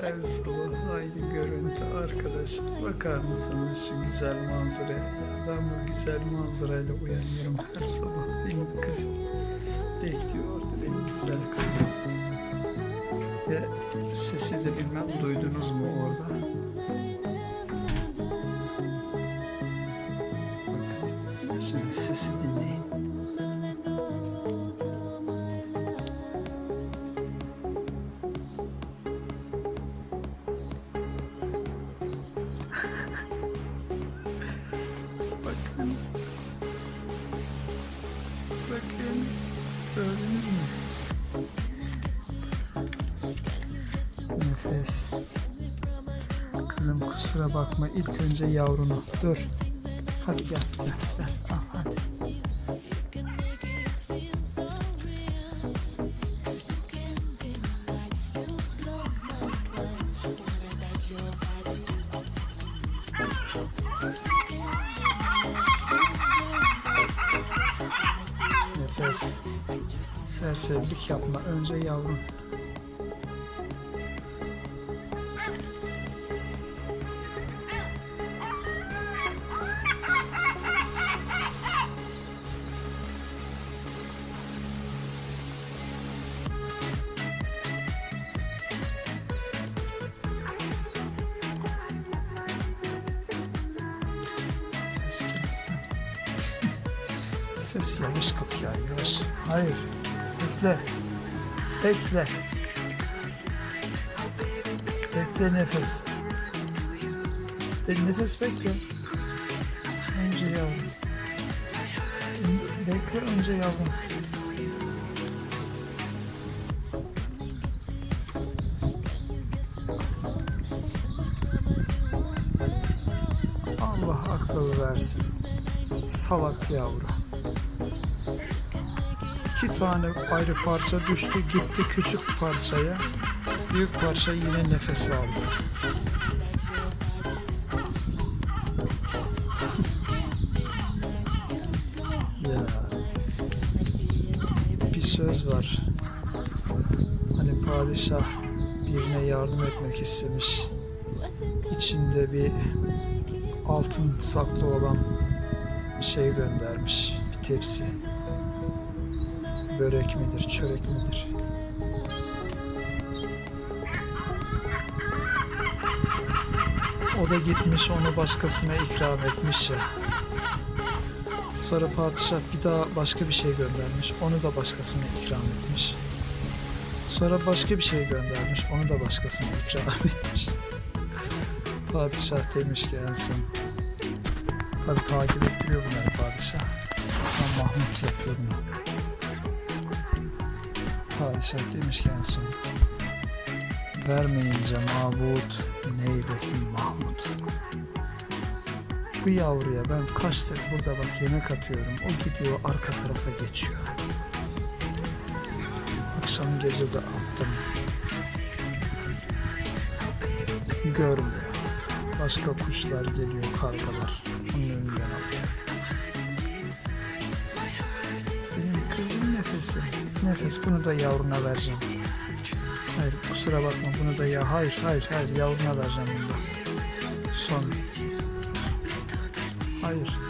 Her sabah aynı görüntü arkadaşlar. Bakar mısınız şu güzel manzaraya? Ben bu güzel manzarayla uyanıyorum her sabah. Benim kızım bekliyor orada benim güzel kızım. Ve sesi de bilmem duydunuz mu orada? Şimdi sesi dinleyin. Bakın. Gördünüz mü? Nefes. Kızım kusura bakma ilk önce yavrunu. Dur. Hadi gel gel gel. Al hadi. Nefes. Serserilik yapma. Önce yavrun. Nefes yavaş kap ya yavaş. Hayır. Bekle. Bekle. Bekle nefes. Be nefes bekle. Önce yavrum. Bekle önce yavrum. Allah akıl versin. Salak yavru. İki tane ayrı parça düştü gitti küçük parçaya. Büyük parça yine nefes aldı. ya bir söz var. Hani padişah birine yardım etmek istemiş. İçinde bir altın saklı olan şey göndermiş. Tepsi. Börek midir, çörek midir? O da gitmiş onu başkasına ikram etmiş ya. Sonra padişah bir daha başka bir şey göndermiş. Onu da başkasına ikram etmiş. Sonra başka bir şey göndermiş. Onu da başkasına ikram etmiş. Padişah demiş ki en son. Tabi takip ettiriyor bunları padişah. Ben Mahmut yapıyor bunu. Padişah demiş ki en son. Vermeyince mabut neylesin Mahmut. Bu yavruya ben kaçtır burada bak yemek atıyorum. O gidiyor arka tarafa geçiyor. Akşam gece de attım. Görmüyor. Başka kuşlar geliyor kargalar. Onun önünden. Kızım nefesi. Nefes bunu da yavruna vereceğim. Hayır kusura bakma bunu da ya hayır hayır hayır yavruna vereceğim bunu da. Son. Hayır.